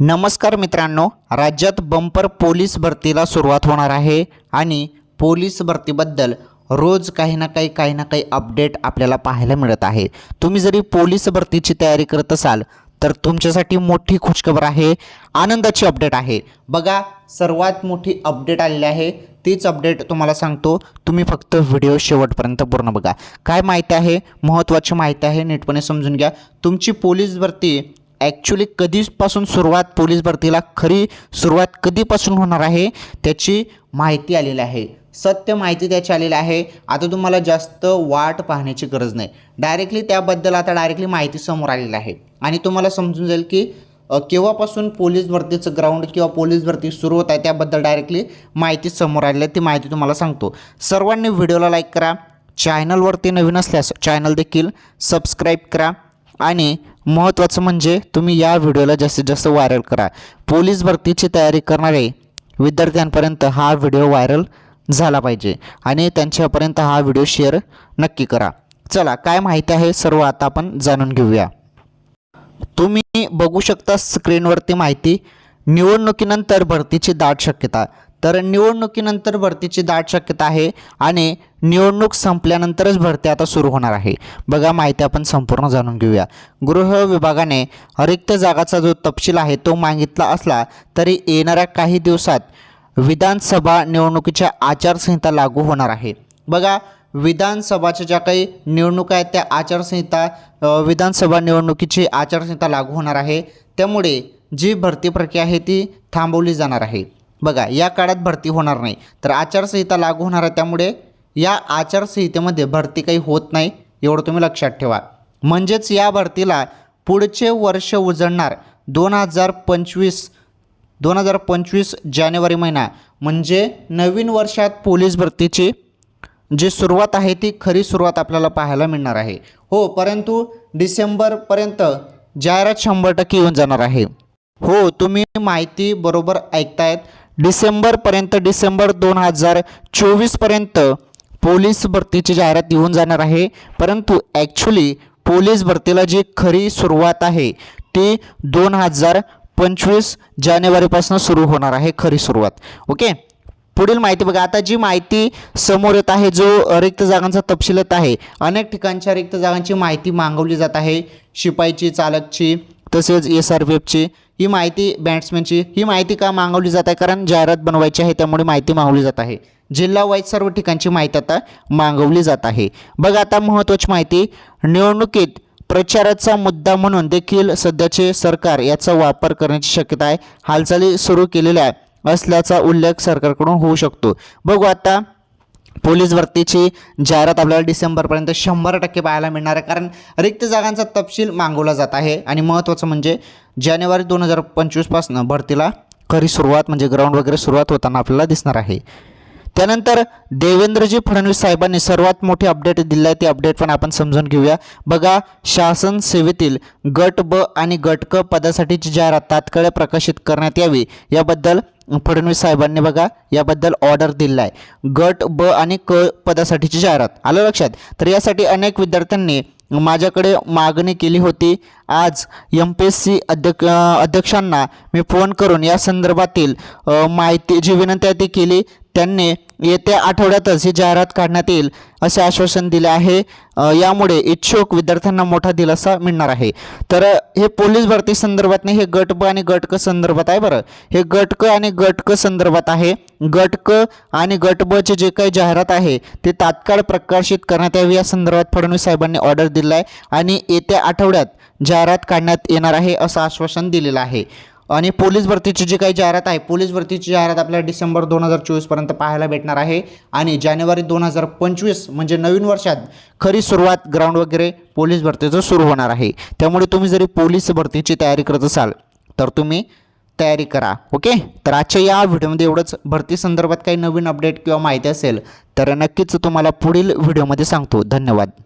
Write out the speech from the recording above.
नमस्कार मित्रांनो राज्यात बंपर पोलीस भरतीला सुरुवात होणार आहे आणि पोलीस भरतीबद्दल रोज काही ना काही काही ना काही अपडेट आपल्याला पाहायला मिळत आहे. तुम्ही जरी पोलीस भरतीची तयारी करत असाल तर तुमच्यासाठी मोठी खुशखबर आहे आनंदाची अपडेट आहे. बघा सर्वात मोठी अपडेट आलेली आहे तीच अपडेट तुम्हाला सांगतो. तुम्ही फक्त व्हिडिओ शेवटपर्यंत पूर्ण बघा. काय माहिती आहे? महत्त्वाची माहिती आहे नीटपणे समजून घ्या. तुमची पोलीस भरती ॲक्च्युली कधीपासून सुरुवात पोलीस भरतीला खरी सुरुवात कधीपासून होणार आहे त्याची माहिती आलेली आहे. सत्य माहिती त्याची आलेली आहे. आता तुम्हाला जास्त वाट पाहण्याची गरज नाही. डायरेक्टली त्याबद्दल आता डायरेक्टली माहिती समोर आलेली आहे. आणि तुम्हाला समजून जाईल की केव्हापासून पोलीस भरतीचं ग्राउंड किंवा पोलीस भरती सुरू होत आहे त्याबद्दल डायरेक्टली माहिती समोर आलेली आहे ती माहिती तुम्हाला सांगतो. सर्वांनी व्हिडिओला लाईक करा. चॅनलवरती नवीन असल्यास चॅनल देखील सबस्क्राईब करा. आणि महत्त्वाचं म्हणजे तुम्ही या व्हिडिओला जास्तीत जास्त व्हायरल करा. पोलीस भरतीची तयारी करणारे विद्यार्थ्यांपर्यंत हा व्हिडिओ व्हायरल झाला पाहिजे आणि त्यांच्यापर्यंत हा व्हिडिओ शेअर नक्की करा. चला काय माहिती आहे सर्व आता आपण जाणून घेऊया. तुम्ही बघू शकता स्क्रीनवरती माहिती निवडणुकीनंतर भरतीची दाट शक्यता. तर निवडणुकीनंतर भरतीची दाट शक्यता आहे आणि निवडणूक संपल्यानंतरच भरती आता सुरू होणार आहे. बघा माहिती आपण संपूर्ण जाणून घेऊया. गृह विभागाने रिक्त जागाचा जो तपशील आहे तो मागितला असला तरी येणाऱ्या काही दिवसात विधानसभा निवडणुकीच्या आचारसंहिता लागू होणार आहे. बघा विधानसभाच्या ज्या काही निवडणुका आहेत त्या आचारसंहिता विधानसभा निवडणुकीची आचारसंहिता लागू होणार आहे. त्यामुळे जी भरती प्रक्रिया आहे ती थांबवली जाणार आहे. बघा या काळात भरती होणार नाही. तर आचारसंहिता लागू होणार आहे त्यामुळे या आचारसंहितेमध्ये भरती काही होत नाही एवढं तुम्ही लक्षात ठेवा. म्हणजेच या भरतीला पुढचे वर्ष उजळणार दोन हजार पंचवीस दोन हजार पंचवीस जानेवारी महिना. म्हणजे नवीन वर्षात पोलीस भरतीची जी सुरुवात आहे ती खरी सुरुवात आपल्याला पाहायला मिळणार आहे. हो परंतु डिसेंबरपर्यंत जाहिरात शंभर टक्के येऊन जाणार आहे. हो तुम्ही माहिती बरोबर ऐकतायत. डिसेंबरपर्यंत डिसेंबर दोन हजार चोवीसपर्यंत पोलीस भरतीची जाहिरात येऊन जाणार आहे. परंतु ॲक्च्युली पोलीस भरतीला जी खरी सुरुवात आहे ती दोन हजार पंचवीस जानेवारीपासून सुरू होणार आहे खरी सुरुवात. ओके पुढील माहिती बघा. आता जी माहिती समोर येत आहे जो रिक्त जागांचा तपशील येत आहे अनेक ठिकाणच्या रिक्त जागांची माहिती मागवली जात आहे. शिपाईची चालकची तसेच एस आर पी एफची ही माहिती बॅट्समॅनची ही माहिती का मागवली जात आहे? कारण जाहिरात बनवायची आहे त्यामुळे माहिती मागवली जात आहे. जिल्हा वाईज सर्व ठिकाणची माहिती आता मागवली जात आहे. बघा आता महत्त्वाची माहिती निवडणुकीत प्रचाराचा मुद्दा म्हणून देखील सध्याचे सरकार याचा वापर करण्याची शक्यता आहे. हालचाली सुरू केलेल्या असल्याचा उल्लेख सरकारकडून होऊ शकतो. बघू आता पोलीस भरतीची जाहिरात आपल्याला डिसेंबरपर्यंत शंभर टक्के पाहायला मिळणार आहे. कारण रिक्त जागांचा तपशील मागवला जात आहे. आणि महत्त्वाचं म्हणजे जानेवारी दोन हजार पंचवीसपासून भरतीला खरी सुरुवात म्हणजे ग्राउंड वगैरे सुरुवात होताना आपल्याला दिसणार आहे. त्यानंतर देवेंद्रजी फडणवीस साहेबांनी सर्वात मोठी अपडेट दिली आहे. ती अपडेट पण आपण समजून घेऊया. बघा शासन सेवेतील गट ब आणि गट क पदासाठीची जाहिरात तात्काळ प्रकाशित करण्यात यावी. याबद्दल फडणवीस साहेबांनी बघा याबद्दल ऑर्डर दिला आहे गट ब आणि क पदासाठीची जाहिरात. आलं लक्षात? तर यासाठी अनेक विद्यार्थ्यांनी माझ्याकडे मागणी केली होती. आज एम पी एस सी अध्यक्ष अध्यक्षांना मी फोन करून या संदर्भातील माहिती जी विनंती आहे ती केली. त्यांनी येत्या आठवड्यातच ही जाहिरात काढण्यात येईल असे आश्वासन दिले आहे. यामुळे इच्छुक विद्यार्थ्यांना मोठा दिलासा मिळणार आहे. तर हे पोलीस भरती संदर्भात नाही हे गट ब आणि गट क संदर्भात आहे बरं. हे गट क आणि गट क संदर्भात आहे. गट क आणि गटबचे जे काही जाहिरात आहे ते तात्काळ प्रकाशित करण्यात यावी या संदर्भात फडणवीस साहेबांनी ऑर्डर दिला आहे आणि येत्या आठवड्यात जाहिरात काढण्यात येणार आहे असं आश्वासन दिलेलं आहे. आणि पोलीस भरतीची जी काही जाहिरात आहे पोलीस भरतीची जाहिरात आपल्याला डिसेंबर दोन हजार चोवीसपर्यंत पाहायला भेटणार आहे. आणि जानेवारी दोन हजार पंचवीस म्हणजे नवीन वर्षात खरी सुरुवात ग्राउंड वगैरे पोलीस भरतीचं सुरू होणार आहे. त्यामुळे तुम्ही जरी पोलीस भरतीची तयारी करत असाल तर तुम्ही तयारी करा ओके? तर आजच्या या व्हिडिओमध्ये एवढंच. भरती संदर्भात काही नवीन अपडेट किंवा माहिती असेल तर नक्कीच तुम्हाला पुढील व्हिडिओमध्ये सांगतो. धन्यवाद.